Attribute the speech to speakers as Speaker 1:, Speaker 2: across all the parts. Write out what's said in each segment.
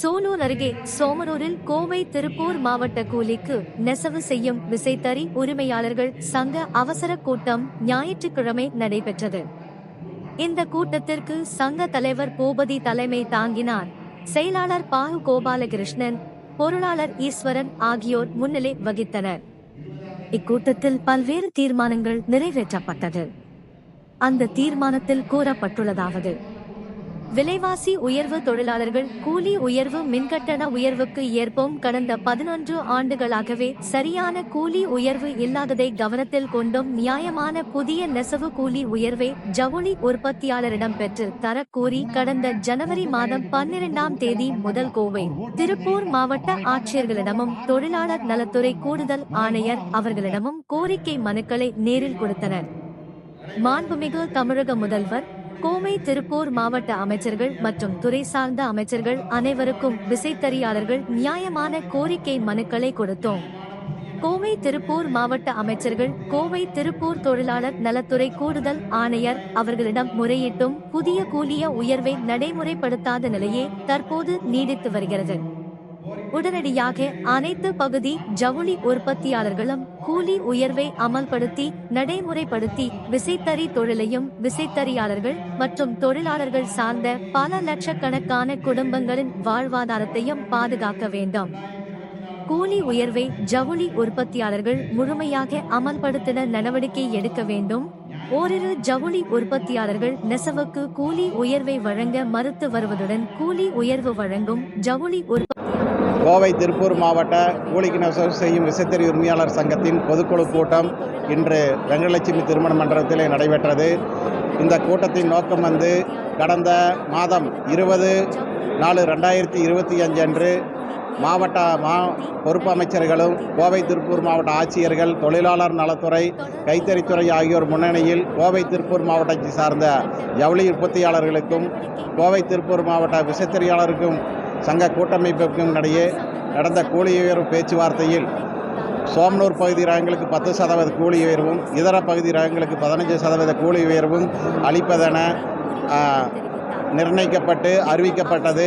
Speaker 1: சூலூர் அருகே சோமனூரில் கோவை திருப்பூர் மாவட்ட கூலிக்கு நெசவு செய்யும் விசைத்தறி உரிமையாளர்கள் சங்க அவசர கூட்டம் ஞாயிற்றுக்கிழமை நடைபெற்றது. இந்த கூட்டத்திற்கு சங்க தலைவர் பூபதி தலைமை தாங்கினார். செயலாளர் பாகு கோபாலகிருஷ்ணன் பொருளாளர் ஈஸ்வரன் ஆகியோர் முன்னிலை வகித்தனர். இக்கூட்டத்தில் பல்வேறு தீர்மானங்கள் நிறைவேற்றப்பட்டது. அந்த தீர்மானத்தில் கூறப்பட்டுள்ளதாவது விலைவாசி உயர்வு தொழிலாளர்கள் கூலி உயர்வு மின்கட்டண உயர்வுக்கு ஏற்போம். கடந்த பதினொன்று ஆண்டுகளாகவே சரியான கூலி உயர்வு இல்லாததை கவனத்தில் கொண்டும் நியாயமான புதிய நெசவு கூலி உயர்வை ஜவுளி உற்பத்தியாளரிடம் பெற்று தரக்கோரி கடந்த ஜனவரி மாதம் பன்னிரெண்டாம் தேதி முதல் கோவை திருப்பூர் மாவட்ட ஆட்சியர்களிடமும் தொழிலாளர் நலத்துறை கூடுதல் ஆணையர் அவர்களிடமும் கோரிக்கை மனுக்களை நேரில் கொடுத்தனர். மாண்புமிகு தமிழக முதல்வர் கோவை திருப்பூர் மாவட்ட அமைச்சர்கள் மற்றும் துறை சார்ந்த அமைச்சர்கள் அனைவருக்கும் விசைத்தறியாளர்கள் நியாயமான கோரிக்கை மனுக்களை கொடுத்தோம். கோவை திருப்பூர் மாவட்ட அமைச்சர்கள் கோவை திருப்பூர் தொழிலாளர் நலத்துறை கூடுதல் ஆணையர் அவர்களிடம் முறையிட்டும் புதிய கூலிய உயர்வை நடைமுறைப்படுத்தாத நிலையே தற்போது நீடித்து வருகிறது. உடனடியாக அனைத்து பகுதி ஜவுளி உற்பத்தியாளர்களும் கூலி உயர்வை அமல்படுத்தி நடைமுறைப்படுத்தி விசைத்தறி தொழிலையும் விசைத்தறியாளர்கள் மற்றும் தொழிலாளர்கள் சார்ந்த பல லட்சக்கணக்கான குடும்பங்களின் வாழ்வாதாரத்தையும் பாதுகாக்க வேண்டும். கூலி உயர்வை ஜவுளி உற்பத்தியாளர்கள் முழுமையாக அமல்படுத்தின நடவடிக்கை எடுக்க வேண்டும். ஓரிரு ஜவுளி உற்பத்தியாளர்கள் நெசவுக்கு கூலி உயர்வை வழங்க மறுத்து வருவதுடன் கூலி உயர்வு வழங்கும் ஜவுளி உற்பத்தி
Speaker 2: கோவை திருப்பூர் மாவட்ட கூலிக்கு நெசவு செய்யும் விசைத்தறி உரிமையாளர் சங்கத்தின் பொதுக்குழு கூட்டம் இன்று வெங்கடலட்சுமி திருமண மண்டபத்திலே நடைபெற்றது. இந்த கூட்டத்தின் நோக்கம் வந்து கடந்த மாதம் இருபது நாலு ரெண்டாயிரத்தி இருபத்தி அஞ்சு அன்று மாவட்ட மா பொறுப்பு அமைச்சர்களும் கோவை திருப்பூர் மாவட்ட ஆட்சியர்கள் தொழிலாளர் நலத்துறை கைத்தறித்துறை ஆகியோர் முன்னணியில் கோவை திருப்பூர் மாவட்டத்தை சார்ந்த ஜவுளி உற்பத்தியாளர்களுக்கும் கோவை திருப்பூர் மாவட்ட விசைத்தறியாளருக்கும் சங்க கூட்டமைப்புக்கும் இடையே நடந்த கூலி உயர்வு பேச்சுவார்த்தையில் சோமனூர் பகுதி ரகங்களுக்கு பத்து சதவீத கூலி உயர்வும் இதர பகுதி ரகங்களுக்கு பதினஞ்சு சதவீத கூலி உயர்வும் அளிப்பதென நிர்ணயிக்கப்பட்டு அறிவிக்கப்பட்டது.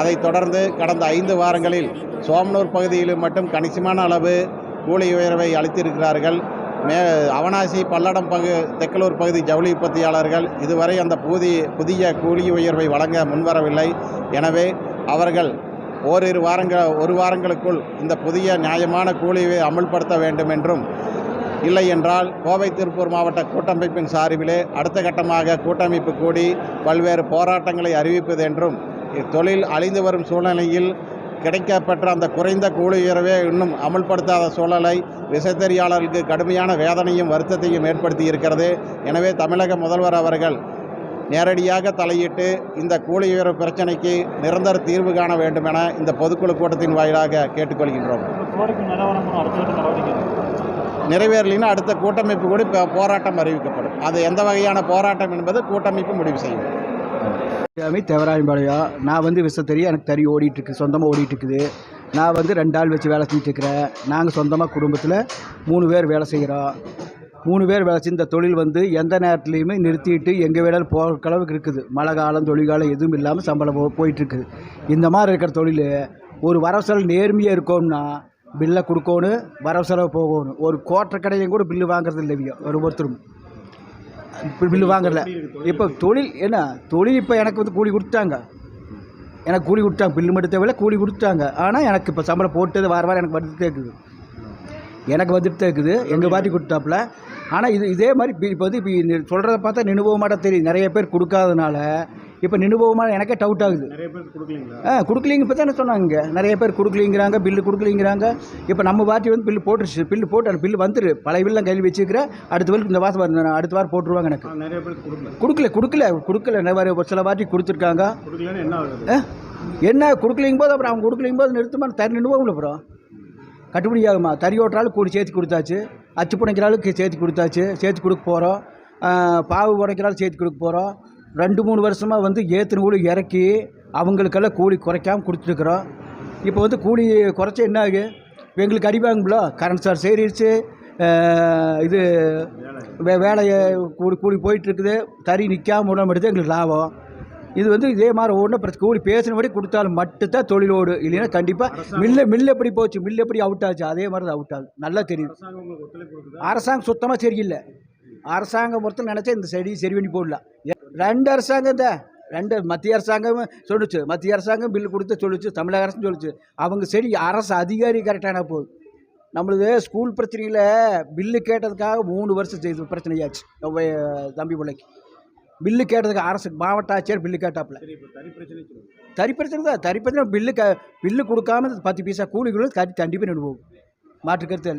Speaker 2: அதைத் தொடர்ந்து கடந்த ஐந்து வாரங்களில் சோமனூர் பகுதியில் மட்டும் கணிசமான அளவு கூலி உயர்வை அளித்திருக்கிறார்கள். மே அவனாசி பல்லடம் பகு தெக்கலூர் பகுதி ஜவுளி உற்பத்தியாளர்கள் இதுவரை அந்த புதிய புதிய கூலி உயர்வை வழங்க முன்வரவில்லை. எனவே அவர்கள் ஓரிரு வாரங்கள் ஒரு வாரங்களுக்குள் இந்த புதிய நியாயமான கூலியை அமல்படுத்த வேண்டும் என்றும் இல்லை என்றால் கோவை திருப்பூர் மாவட்ட கூட்டமைப்பின் சார்பிலே அடுத்த கட்டமாக கூட்டமைப்பு கூடி பல்வேறு போராட்டங்களை அறிவிப்பது என்றும் இத்தொழில் அழிந்து வரும் சூழ்நிலையில் கிடைக்கப்பெற்ற அந்த குறைந்த கூலி உயர்வே இன்னும் அமல்படுத்தாத சூழலை விசைத்தறியாளர்களுக்கு கடுமையான வேதனையும் வருத்தத்தையும் ஏற்படுத்தி இருக்கிறது. எனவே தமிழக முதல்வர் அவர்கள் நேரடியாக தலையிட்டு இந்த கூலி உயர்வு பிரச்சனைக்கு நிரந்தர தீர்வு காண வேண்டும் என இந்த பொதுக்குழு கூட்டத்தின் வாயிலாக கேட்டுக்கொள்கின்றோம்.
Speaker 3: நிலவரமும் அடுத்த
Speaker 2: கூட்டமைப்பு கூட இப்போ போராட்டம் அறிவிக்கப்படும். அது எந்த வகையான போராட்டம் என்பது கூட்டமைப்பு முடிவு செய்யும்.
Speaker 4: சாமி தேவராயம்பாளையம் நான் வந்து விசத்தறி எனக்கு தறி ஓடிட்டுருக்கு சொந்தமாக ஓடிட்டுருக்குது. நான் வந்து ரெண்டு ஆள் வச்சு வேலை செஞ்சுட்ருக்கிறேன் நாங்கள் சொந்தமாக குடும்பத்தில் மூணு பேர் வேலை செய்கிறோம் மூணு பேர் வேலை செஞ்ச தொழில் வந்து எந்த நேரத்துலையுமே நிறுத்திட்டு எங்கே வேணாலும் போகிற அளவுக்கு இருக்குது. மழை காலம் தொழில்காலம் எதுவும் இல்லாமல் சம்பளம் போ போயிட்டுருக்குது இந்த மாதிரி இருக்கிற தொழில் ஒரு வரவு செலவு நேர்மையாக இருக்கோம்னா பில்லை கொடுக்கணும் வரவு செலவு போகணும் ஒரு கோட்டை கடையும் கூட பில்லு வாங்குறது இல்லைங்க ஒரு ஒருத்தரும். இப்போ பில்லு வாங்குறல இப்போ தொழில் என்ன? தொழில் இப்போ எனக்கு வந்து கூலி கொடுத்தாங்க எனக்கு கூலி கொடுத்தாங்க பில்லு மட்டும் தேவையில்ல கூலி கொடுத்தாங்க ஆனால் எனக்கு இப்போ சம்பளம் போட்டது வார வாரம் எனக்கு வந்துட்டு இருக்குது. எனக்கு வந்துட்டு தான் இருக்குது. எங்கள் பாட்டி கொடுத்தாப்புல ஆனால் இது இதே மாதிரி இப்போ வந்து இப்போ சொல்கிறத பார்த்தா நினுபவமாட்ட தெரியும். நிறைய பேர் கொடுக்காதனால இப்போ நினுபவமாக எனக்கே டவுட் ஆகுது.
Speaker 3: நிறைய பேருக்கு கொடுக்கலீங்களா?
Speaker 4: ஆ கொடுக்கலிங்க. இப்போ தானே சொன்னாங்க நிறைய பேர் கொடுக்கலிங்கிறாங்க பில்லு கொடுக்கலிங்கிறாங்க. இப்போ நம்ம பார்ட்டி வந்து பில்லு போட்டுருச்சு. பில்லு போட்டு அந்த பில்லு வந்துரு. பழைய பில்லு கையில் வச்சுக்கிறேன் அடுத்த பில்லு இந்த வாசம் வந்து அடுத்த வாரம் போட்டுருவாங்க எனக்கு.
Speaker 3: நிறைய கொடுக்கல.
Speaker 4: கொடுக்கல கொடுக்கல நிறைய ஒரு சில வாட்டி கொடுத்துருக்காங்க.
Speaker 3: என்ன ஆகுது?
Speaker 4: ஆ? என்ன கொடுக்கலிங்க போது அப்புறம் அவங்க கொடுக்கலிங்க போது நிறுத்தமா? தறி நின்றுவோம்ல அப்புறம். கட்டுப்படி ஆகுமா தறி ஓட்டுறாலும் கூடி சேர்த்து கொடுத்தாச்சு. அச்சு புனைக்கிறாளுக்கு சேர்த்து கொடுத்தாச்சு. சேர்த்து கொடுக்க போகிறோம் பாவு உடைக்கிறாலும் சேர்த்து கொடுக்க போகிறோம் ரெண்டு மூணு வருஷமாக வந்து ஏற்றுன கூலி இறக்கி அவங்களுக்கெல்லாம் கூலி குறைக்காமல் கொடுத்துருக்குறோம் இப்போ வந்து கூலி குறைச்சா என்ன ஆகு? எங்களுக்கு அடிவாங்கும்ல கரண்ட் சார் சேரிடுச்சு இது வே வேலையை கூலி கூலி போயிட்டுருக்குது. தறி நிற்காம விட மாட்டேது எங்களுக்கு லாபம். இது வந்து இதே மாதிரி ஒன்றும் பிரச்சனை கூலி பேசினபடி கொடுத்தாலும் மட்டும்தான் தொழிலோடு இல்லைன்னா கண்டிப்பாக மில்லு மில்லு எப்படி போச்சு மில்லு எப்படி அவுட் ஆச்சு அதே மாதிரி தான் அவுட் ஆகுது. நல்லா தெரியுது.
Speaker 3: அரசாங்கம்
Speaker 4: சுத்தமாக சரியில்லை. அரசாங்கம் பொறுத்த நினச்சா இந்த செடி சரி பண்ணி போடலாம் ரெண்டு அரசாங்கம் தான். ரெண்டு மத்திய அரசாங்கம் சொல்லுச்சு. மத்திய அரசாங்கம் பில்லு கொடுத்து சொல்லுச்சு. தமிழக அரசும் சொல்லுச்சு. அவங்க சரி அரசு அதிகாரி கரெக்டான போகுது நம்மளது ஸ்கூல் பிரச்சனையில் பில்லு கேட்டதுக்காக மூணு வருஷம் செய்து பிரச்சனையாச்சு. தம்பி பிள்ளைக்கு. பில்லு கேட்டதுக்கு அரசு மாவட்ட ஆட்சியர் பில்லு கேட்டாப்புல. தறி பிரச்சனை தான். தறி பிரச்சனை பில்லு க பில்லு கொடுக்காம பத்து பைசா கூலி கூட கறி கண்டிப்பாக நின்று போகும். மாற்றுக்கருத்து